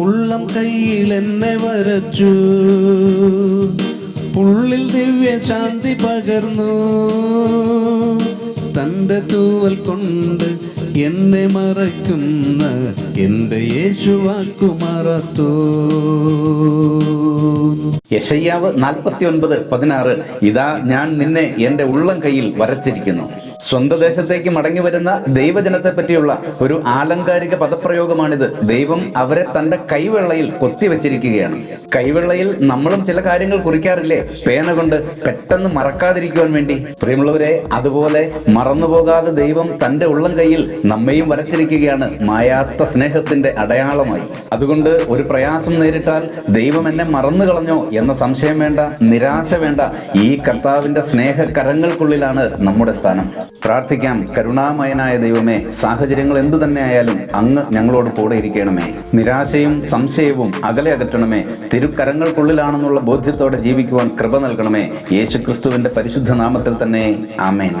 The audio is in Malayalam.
ഉള്ളം കയ്യിൽ എന്നെ വരച്ചു. ഉള്ളിൽ ദിവ്യ ശാന്തി പകർന്നു. തന്റെ തൂവൽ കൊണ്ട് എന്നെ മറയ്ക്കുന്ന എന്റെ യേശുവാക്കു മറത്തു. യശയ്യാവ് നാൽപ്പത്തി ഒൻപത് പതിനാറ് ഇതാ ഞാൻ നിന്നെ എന്റെ ഉള്ളം കയ്യിൽ വരച്ചിരിക്കുന്നു. സ്വന്തം ദേശത്തേക്ക് മടങ്ങി വരുന്ന ദൈവജനത്തെ പറ്റിയുള്ള ഒരു ആലങ്കാരിക പദപ്രയോഗമാണിത്. ദൈവം അവരെ തന്റെ കൈവെള്ളയിൽ കൊത്തിവെച്ചിരിക്കുകയാണ്. കൈവെള്ളയിൽ നമ്മളും ചില കാര്യങ്ങൾ കുറിക്കാറില്ലേ? പേന കൊണ്ട് പെട്ടെന്ന് മറക്കാതിരിക്കുവാൻ വേണ്ടി. പ്രിയമുള്ളവരെ അതുപോലെ മറന്നുപോകാതെ ദൈവം തന്റെ ഉള്ളം കയ്യിൽ നമ്മയും വരച്ചിരിക്കുകയാണ് മായാത്ത സ്നേഹത്തിന്റെ അടയാളമായി. അതുകൊണ്ട് ഒരു പ്രയാസം നേരിട്ടാൽ ദൈവം എന്നെ മറന്നു കളഞ്ഞോ എന്ന സംശയം വേണ്ട നിരാശ വേണ്ട ഈ കർത്താവിന്റെ സ്നേഹ കരങ്ങൾക്കുള്ളിലാണ് നമ്മുടെ സ്ഥാനം. പ്രാർത്ഥിക്കാം. കരുണാമയനായ ദൈവമേ സാഹചര്യങ്ങൾ എന്തു തന്നെ ആയാലും അങ്ങ് ഞങ്ങളോട് കൂടെ ഇരിക്കണമേ. നിരാശയും സംശയവും അകലെ അകറ്റണമേ. തിരുക്കരങ്ങൾക്കുള്ളിലാണെന്നുള്ള ബോധ്യത്തോടെ ജീവിക്കുവാൻ കൃപ നൽകണമേ. യേശുക്രിസ്തുവിന്റെ പരിശുദ്ധ നാമത്തിൽ തന്നെ. ആമേൻ.